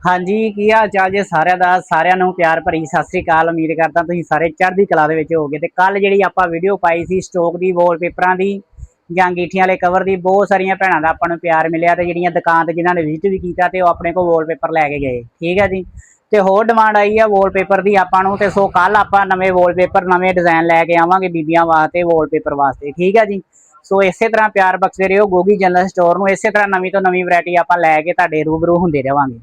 ਹਾਂਜੀ, ਕੀ ਹਾਲ ਚਾਲ ਜੇ ਸਾਰਿਆਂ ਦਾ? ਸਾਰਿਆਂ ਨੂੰ ਪਿਆਰ ਭਰੀ ਸਤਿ ਸ੍ਰੀ ਅਕਾਲ। ਉਮੀਦ ਕਰਦਾ ਤੁਸੀਂ ਸਾਰੇ ਚੜ੍ਹਦੀ ਕਲਾ ਦੇ ਵਿੱਚ ਹੋਗੇ ਤੇ ਕੱਲ ਜਿਹੜੀ ਆਪਾਂ ਵੀਡੀਓ ਪਾਈ ਸੀ ਸਟੋਕ ਦੀ ਵਾਲਪੇਪਰਾਂ ਦੀ ਜਾਂ ਅੰਗੀਠੀਆਂ ਵਾਲੇ ਕਵਰ ਦੀ, ਬਹੁਤ ਸਾਰੀਆਂ ਭੈਣਾਂ ਦਾ ਆਪਾਂ ਨੂੰ ਪਿਆਰ ਮਿਲਿਆ ਤੇ ਜਿਹੜੀਆਂ ਦੁਕਾਨ ਤੇ ਜਿਨ੍ਹਾਂ ਨੇ ਵਿਜ਼ਿਟ ਵੀ ਕੀਤਾ ਤੇ ਉਹ ਆਪਣੇ ਕੋਲ ਵਾਲਪੇਪਰ ਲੈ ਕੇ ਗਏ। ਠੀਕ ਹੈ ਜੀ? ਤੇ ਹੋਰ ਡਿਮਾਂਡ ਆਈ ਆ ਵਾਲਪੇਪਰ ਦੀ ਆਪਾਂ ਨੂੰ ਤੇ ਸੋ ਕੱਲ ਆਪਾਂ ਨਵੇਂ ਵਾਲਪੇਪਰ ਨਵੇਂ ਡਿਜ਼ਾਈਨ ਲੈ ਕੇ ਆਵਾਂਗੇ ਬੀਬੀਆਂ ਵਾਸਤੇ ਵਾਲਪੇਪਰ ਵਾਸਤੇ। ਠੀਕ ਹੈ ਜੀ? ਸੋ ਇਸੇ ਤਰ੍ਹਾਂ ਪਿਆਰ ਬਖਸ਼ਦੇ ਰਹੋ। ਗੋਗੀ ਜਨਰਲ ਸਟੋਰ ਨੂੰ ਇਸੇ ਤਰ੍ਹਾਂ ਨਵੀਂ ਤੋਂ ਨਵੀਂ ਵੈਰਾਈਟੀ ਆਪਾਂ ਲੈ ਕੇ ਤੁਹਾਡੇ ਰੂਬਰੂ ਹੁੰਦੇ ਰਵਾਂਗੇ।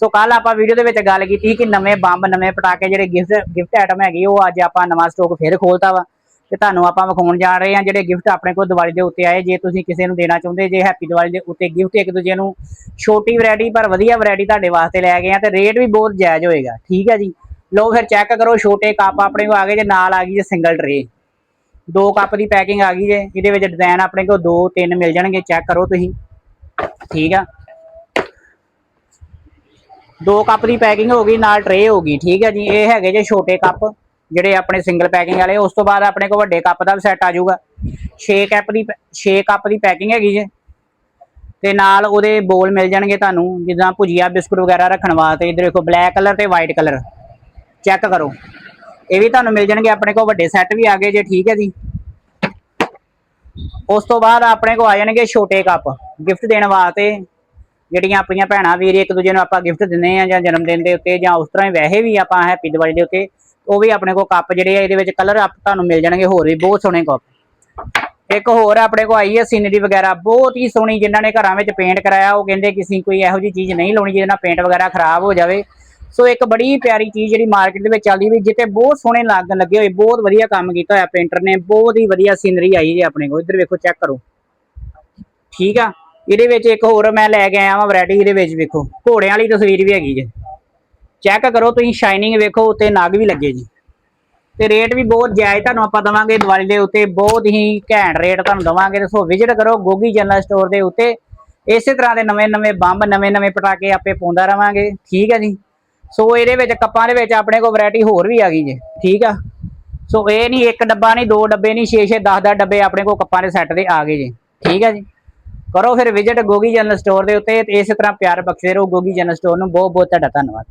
ਸੋ ਕੱਲ ਆਪਾਂ ਵੀਡੀਓ ਦੇ ਵਿੱਚ ਗੱਲ ਕੀਤੀ ਸੀ ਕਿ ਨਵੇਂ ਬੰਬ, ਨਵੇਂ ਪਟਾਕੇ ਜਿਹੜੇ ਗਿਫਟ ਗਿਫਟ ਆਈਟਮ ਹੈਗੇ, ਉਹ ਅੱਜ ਆਪਾਂ ਨਵਾਂ ਸਟਾਕ ਫੇਰ ਖੋਲਤਾ ਵਾ। ਤੇ ਤੁਹਾਨੂੰ ਆਪਾਂ ਵਿਖਾਉਣ ਜਾ ਰਹੇ ਹਾਂ, ਜਿਹੜੇ ਗਿਫਟ ਆਪਣੇ ਕੋਲ ਦੀਵਾਲੀ ਦੇ ਉੱਤੇ ਆਏ। ਜੇ ਤੁਸੀਂ ਕਿਸੇ ਨੂੰ ਦੇਣਾ ਚਾਹੁੰਦੇ, ਜੇ ਹੈਪੀ ਦੀਵਾਲੀ ਦੇ ਉੱਤੇ ਗਿਫਟ ਇੱਕ ਦੂਜੇ ਨੂੰ ਛੋਟੀ ਵੈਰਾਈਟੀ ਪਰ ਵਧੀਆ ਵੈਰਾਈਟੀ ਤੁਹਾਡੇ ਵਾਸਤੇ ਲੈ ਗਏ ਆ, ਤੇ ਰੇਟ ਵੀ ਬਹੁਤ ਜਾਇਜ਼ ਹੋਏਗਾ। ਠੀਕ ਹੈ ਜੀ? ਲਓ ਫਿਰ ਚੈੱਕ ਕਰੋ, ਛੋਟੇ ਕੱਪ ਆਪਣੇ ਕੋਲ ਆ ਗਏ, ਜੇ ਨਾਲ ਆ ਗਈ ਜੇ ਸਿੰਗਲ ਟਰੇ ਦੋ ਕੱਪ ਦੀ ਪੈਕਿੰਗ ਆ ਗਈ ਜੇ, ਇਹਦੇ ਵਿੱਚ ਡਿਜ਼ਾਈਨ ਆਪਣੇ ਕੋਲ ਦੋ ਤਿੰਨ ਮਿਲ ਜਾਣਗੇ ਚੈੱਕ ਕਰੋ ਤੁਸੀਂ। ਠੀਕ ਆ? ਦੋ ਕੱਪ ਦੀ ਪੈਕਿੰਗ ਹੋ ਗਈ, ਨਾਲ ਟਰੇ ਹੋ ਗਈ, ਠੀਕ ਹੈ ਜੀ। ਇਹ ਹੈਗੇ ਜੇ ਛੋਟੇ ਕੱਪ, ਜਿਹੜੇ ਆਪਣੇ ਸਿੰਗਲ ਪੈਕਿੰਗ ਵਾਲੇ, ਉਸ ਤੋਂ ਬਾਅਦ ਆਪਣੇ ਕੋਲ ਵੱਡੇ ਕੱਪ ਦਾ ਵੀ ਸੈੱਟ ਆ ਜਾਊਗਾ। 6 ਕੱਪ ਦੀ 6 ਕੱਪ ਦੀ ਪੈਕਿੰਗ ਹੈਗੀ ਜੇ। ਤੇ ਨਾਲ ਉਹਦੇ ਬੋਲ ਮਿਲ ਜਾਣਗੇ ਤੁਹਾਨੂੰ, ਜਿੱਦਾਂ ਭੁਜੀਆ ਬਿਸਕੁਟ ਵਗੈਰਾ ਰੱਖਣ ਵਾਸਤੇ, ਇਧਰ ਦੇਖੋ ਬਲੈਕ ਕਲਰ ਤੇ ਵਾਈਟ ਕਲਰ ਚੈੱਕ ਕਰੋ। ਇਹ ਵੀ ਤੁਹਾਨੂੰ ਮਿਲ ਜਾਣਗੇ, ਆਪਣੇ ਕੋਲ ਵੱਡੇ ਸੈੱਟ ਵੀ ਆ ਗਏ ਜੇ, ਠੀਕ ਹੈ ਜੀ। ਉਸ ਤੋਂ ਬਾਅਦ ਆਪਣੇ ਕੋਲ ਆ ਜਾਣਗੇ ਛੋਟੇ ਕੱਪ ਗਿਫਟ ਦੇਣ ਵਾਸਤੇ। ਜਿਹੜੀਆਂ ਆਪਣੀਆਂ ਭੈਣਾਂ ਵੀਰ ਇੱਕ ਦੂਜੇ ਨੂੰ ਆਪਾਂ ਗਿਫਟ ਦਿੰਦੇ ਆ ਜਾਂ ਜਨਮ ਦਿਨ ਦੇ ਉੱਤੇ ਜਾਂ ਉਸ ਤਰ੍ਹਾਂ ਹੀ ਵੈਸੇ ਵੀ ਆਪਾਂ ਹੈਪੀ ਦੀਵਾਲੀ ਦੇ ਉੱਤੇ, ਉਹ ਵੀ ਆਪਣੇ ਕੋਲ ਕੱਪ ਜਿਹੜੇ ਆ ਇਹਦੇ ਵਿੱਚ ਕਲਰ ਆਪ ਤੁਹਾਨੂੰ ਮਿਲ ਜਾਣਗੇ, ਹੋਰ ਵੀ ਬਹੁਤ ਸੋਹਣੇ ਕੱਪ ਇੱਕ ਹੋਰ ਆਪਣੇ ਕੋਲ ਆਈ ਹੈ ਸੀਨਰੀ ਵਗੈਰਾ, ਬਹੁਤ ਹੀ ਸੋਹਣੀ ਜਿਨ੍ਹਾਂ ਨੇ ਘਰਾਂ ਵਿੱਚ ਪੇਂਟ ਕਰਾਇਆ, ਉਹ ਕਹਿੰਦੇ ਕਿ ਅਸੀਂ ਕੋਈ ਇਹੋ ਜਿਹੀ ਚੀਜ਼ ਨਹੀਂ ਲਾਉਣੀ ਜਿਹਦੇ ਨਾਲ ਪੇਂਟ ਵਗੈਰਾ ਖਰਾਬ ਹੋ ਜਾਵੇ। ਸੋ ਇੱਕ ਬੜੀ ਪਿਆਰੀ ਚੀਜ਼ ਜਿਹੜੀ ਮਾਰਕੀਟ ਦੇ ਵਿੱਚ ਚੱਲਦੀ ਵੀ ਜਿੱਤੇ ਬਹੁਤ ਸੋਹਣੇ ਲੱਗਣ ਲੱਗੇ ਹੋਏ, ਬਹੁਤ ਵਧੀਆ ਕੰਮ ਕੀਤਾ ਹੋਇਆ ਪੇਂਟਰ ਨੇ, ਬਹੁਤ ਹੀ ਵਧੀਆ ਸੀਨਰੀ ਆਈ ਜੀ ਆਪਣੇ ਕੋਲ, ਇੱਧਰ ਵੇਖੋ ਚੈੱਕ ਕਰੋ। ਠੀਕ ਆ? ਇਹਦੇ ਵਿੱਚ ਇੱਕ ਹੋਰ ਮੈਂ ਲੈ ਕੇ ਆਇਆ ਵਾਂ ਵੈਰਾਈਟੀ ਇਹਦੇ ਵਿੱਚ ਵੇਖੋ। ਘੋੜਿਆਂ ਵਾਲੀ ਤਸਵੀਰ ਵੀ ਹੈਗੀ ਜੇ। ਚੈੱਕ ਕਰੋ ਤੁਸੀਂ ਸ਼ਾਈਨਿੰਗ ਵੇਖੋ, ਉੱਤੇ ਨਾਗ ਵੀ ਲੱਗੇ ਜੀ। ਤੇ ਰੇਟ ਵੀ ਬਹੁਤ ਜਾਇਜ਼ ਤੁਹਾਨੂੰ ਆਪਾਂ ਦਵਾਂਗੇ ਦੀਵਾਲੀ ਦੇ ਉੱਤੇ, ਬਹੁਤ ਹੀ ਘੈਂਟ ਰੇਟ ਤੁਹਾਨੂੰ ਦਵਾਂਗੇ। ਤੇ ਸੋ ਵਿਜ਼ਿਟ ਕਰੋ ਗੋਗੀ ਜਨਰਲ ਸਟੋਰ ਦੇ ਉੱਤੇ। ਇਸੇ ਤਰ੍ਹਾਂ ਦੇ ਨਵੇਂ ਨਵੇਂ ਬੰਬ, ਨਵੇਂ ਨਵੇਂ ਪਟਾਕੇ ਆਪੇ ਪਾਉਂਦਾ ਰਵਾਂਗੇ। ਠੀਕ ਹੈ ਜੀ? ਸੋ ਇਹਦੇ ਵਿੱਚ, ਕੱਪਾਂ ਦੇ ਵਿੱਚ ਆਪਣੇ ਕੋਲ ਵੈਰਾਈਟੀ ਹੋਰ ਵੀ ਆ ਗਈ ਜੇ। ਠੀਕ ਆ? ਸੋ ਇਹ ਨਹੀਂ, ਇੱਕ ਡੱਬਾ ਨਹੀਂ, ਦੋ ਡੱਬੇ ਨਹੀਂ 6 6 10 10 ਡੱਬੇ ਆਪਣੇ ਕੋਲ ਕੱਪਾਂ ਦੇ ਸੈੱਟ ਦੇ ਆ ਗਏ ਜੀ। ਠੀਕ ਹੈ ਜੀ? ਕਰੋ ਫਿਰ ਵਿਜ਼ਿਟ ਗੋਗੀ ਜਨਰਲ ਸਟੋਰ ਦੇ ਉੱਤੇ ਤੇ ਇਸੇ ਤਰ੍ਹਾਂ ਪਿਆਰ ਬਖਸ਼ਦੇ ਰਹੋ ਗੋਗੀ ਜਨਰਲ ਸਟੋਰ ਨੂੰ। ਬਹੁਤ ਬਹੁਤ ਤੁਹਾਡਾ ਧੰਨਵਾਦ।